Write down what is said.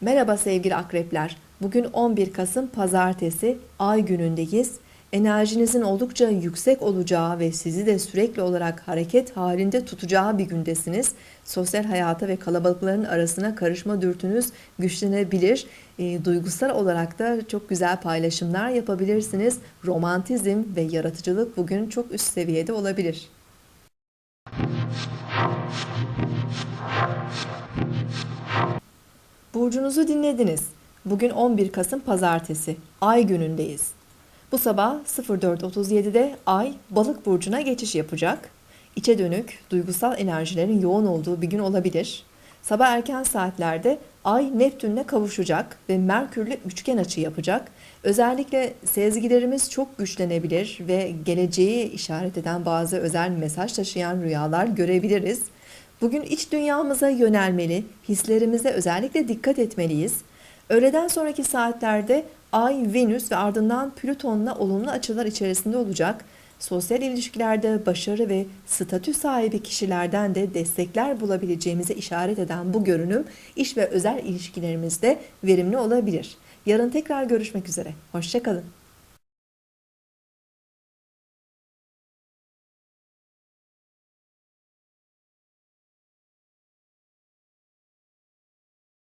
Merhaba sevgili akrepler. Bugün 11 Kasım Pazartesi, ay günündeyiz. Enerjinizin oldukça yüksek olacağı ve sizi de sürekli olarak hareket halinde tutacağı bir gündesiniz. Sosyal hayata ve kalabalıkların arasına karışma dürtünüz güçlenebilir. E, duygusal olarak da çok güzel paylaşımlar yapabilirsiniz. Romantizm ve yaratıcılık bugün çok üst seviyede olabilir. Burcunuzu dinlediniz. Bugün 11 Kasım Pazartesi. Ay günündeyiz. Bu sabah 04.37'de Ay Balık burcuna geçiş yapacak. İçe dönük, duygusal enerjilerin yoğun olduğu bir gün olabilir. Sabah erken saatlerde Ay Neptün'le kavuşacak ve Merkür'le üçgen açı yapacak. Özellikle sezgilerimiz çok güçlenebilir ve geleceği işaret eden bazı özel mesaj taşıyan rüyalar görebiliriz. Bugün iç dünyamıza yönelmeli, hislerimize özellikle dikkat etmeliyiz. Öğleden sonraki saatlerde Ay, Venüs ve ardından Plüton'la olumlu açılar içerisinde olacak. Sosyal ilişkilerde başarı ve statü sahibi kişilerden de destekler bulabileceğimize işaret eden bu görünüm iş ve özel ilişkilerimizde verimli olabilir. Yarın tekrar görüşmek üzere. Hoşçakalın.